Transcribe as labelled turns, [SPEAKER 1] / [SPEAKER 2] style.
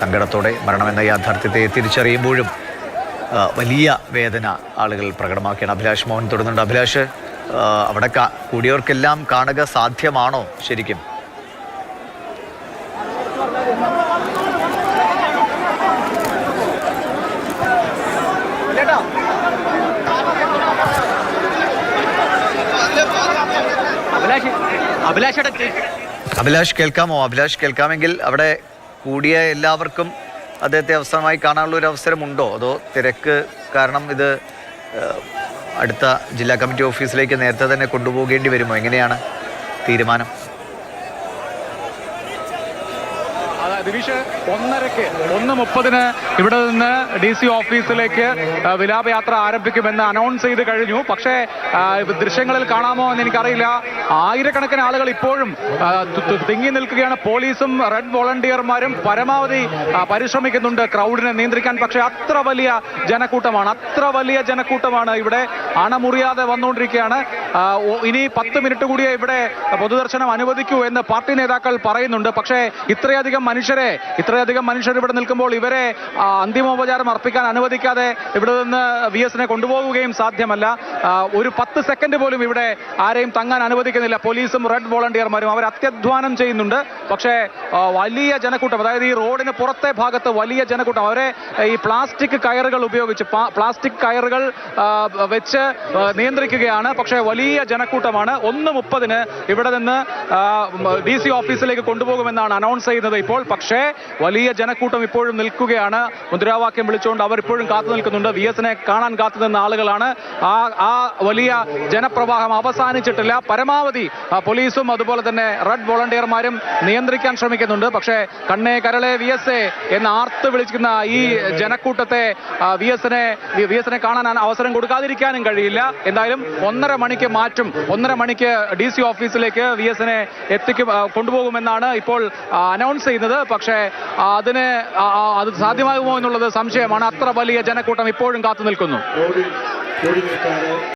[SPEAKER 1] സങ്കടത്തോടെ മരണമെന്ന യാഥാർത്ഥ്യത്തെ തിരിച്ചറിയുമ്പോഴും വലിയ വേദന ആളുകൾ പ്രകടമാക്കിയാണ് അഭിലാഷ് മോഹൻ തുടരുന്നുണ്ട് അഭിലാഷ് അവിടെ കൂടിയവർക്കെല്ലാം കാണുക സാധ്യമാണോ ശരിക്കും?
[SPEAKER 2] അഭിലാഷ്
[SPEAKER 1] കേൾക്കാമോ? അഭിലാഷ് കേൾക്കാമെങ്കിൽ അവിടെ കൂടിയ എല്ലാവർക്കും അദ്ദേഹത്തെ അവസരമായി കാണാനുള്ള ഒരു അവസരമുണ്ടോ? അതോ തിരക്ക് കാരണം ഇത് അടുത്ത ജില്ലാ കമ്മിറ്റി ഓഫീസിലേക്ക് നേരത്തെ തന്നെ കൊണ്ടുപോകേണ്ടി വരുമോ? എങ്ങനെയാണ് തീരുമാനം?
[SPEAKER 2] ദിവിഷ് ഒന്നരക്ക് ഒന്ന് മുപ്പതിന് ഇവിടെ നിന്ന് ഡി സി ഓഫീസിലേക്ക് വിലാപയാത്ര ആരംഭിക്കുമെന്ന് അനൗൺസ് ചെയ്ത് കഴിഞ്ഞു. പക്ഷേ ദൃശ്യങ്ങളിൽ കാണാമോ എന്ന് എനിക്കറിയില്ല. ആയിരക്കണക്കിന് ആളുകൾ ഇപ്പോഴും തിങ്ങി നിൽക്കുകയാണ്. പോലീസും റെഡ് വോളണ്ടിയർമാരും പരമാവധി പരിശ്രമിക്കുന്നുണ്ട് ക്രൗഡിനെ നിയന്ത്രിക്കാൻ. പക്ഷേ അത്ര വലിയ ജനക്കൂട്ടമാണ് അത്ര വലിയ ജനക്കൂട്ടമാണ് ഇവിടെ അണമുറിയാതെ വന്നുകൊണ്ടിരിക്കുകയാണ്. ഇനി പത്ത് മിനിറ്റ് കൂടിയേ ഇവിടെ പൊതുദർശനം അനുവദിക്കൂ എന്ന് പാർട്ടി നേതാക്കൾ പറയുന്നുണ്ട്. പക്ഷേ ഇത്രയധികം മനുഷ്യരെ ഇത്രയധികം മനുഷ്യർ ഇവിടെ നിൽക്കുമ്പോൾ ഇവരെ അന്തിമോപചാരം അർപ്പിക്കാൻ അനുവദിക്കാതെ ഇവിടെ നിന്ന് വി എസിനെ കൊണ്ടുപോകുകയും സാധ്യമല്ല. ഒരു പത്ത് സെക്കൻഡ് പോലും ഇവിടെ ആരെയും തങ്ങാൻ അനുവദിക്കുന്നില്ല. പോലീസും റെഡ് വോളണ്ടിയർമാരും അവർ അത്യധ്വാനം ചെയ്യുന്നുണ്ട്. പക്ഷേ വലിയ ജനക്കൂട്ടം അതായത് ഈ റോഡിന് പുറത്തെ ഭാഗത്ത് വലിയ ജനക്കൂട്ടം അവരെ ഈ പ്ലാസ്റ്റിക് കയറുകൾ ഉപയോഗിച്ച് പ്ലാസ്റ്റിക് കയറുകൾ വെച്ച് നിയന്ത്രിക്കുകയാണ്. പക്ഷേ വലിയ ജനക്കൂട്ടമാണ്. ഒന്ന് മുപ്പതിന് ഇവിടെ നിന്ന് ഡി സി ഓഫീസിലേക്ക് കൊണ്ടുപോകുമെന്നാണ് അനൗൺസ് ചെയ്യുന്നത് ഇപ്പോൾ. പക്ഷേ വലിയ ജനക്കൂട്ടം ഇപ്പോഴും നിൽക്കുകയാണ്. മുദ്രാവാക്യം വിളിച്ചുകൊണ്ട് അവർ ഇപ്പോഴും കാത്തു നിൽക്കുന്നുണ്ട്. വി എസിനെ കാണാൻ കാത്തു നിന്ന ആളുകളാണ്. ആ ആ വലിയ ജനപ്രവാഹം അവസാനിച്ചിട്ടില്ല. പരമാവധി പോലീസും അതുപോലെ തന്നെ റെഡ് വോളണ്ടിയർമാരും നിയന്ത്രിക്കാൻ ശ്രമിക്കുന്നുണ്ട്. പക്ഷേ കണ്ണേ കരളെ വി എസ് എ എന്ന് ആർത്ത് വിളിക്കുന്ന ഈ ജനക്കൂട്ടത്തെ വി എസിനെ വി എസിനെ കാണാൻ അവസരം കൊടുക്കാതിരിക്കാനും കഴിയില്ല. എന്തായാലും ഒന്നര മണിക്ക് മാറ്റും. ഒന്നര മണിക്ക് ഡി സി ഓഫീസിലേക്ക് വി എസിനെ എത്തിക്കും കൊണ്ടുപോകുമെന്നാണ് ഇപ്പോൾ അനൗൺസ് ചെയ്യുന്നത്. പക്ഷേ അതിന് അത് സാധ്യമാകുമോ എന്നുള്ളത് സംശയമാണ്. അത്ര വലിയ ജനക്കൂട്ടം ഇപ്പോഴും കാത്തു നിൽക്കുന്നു.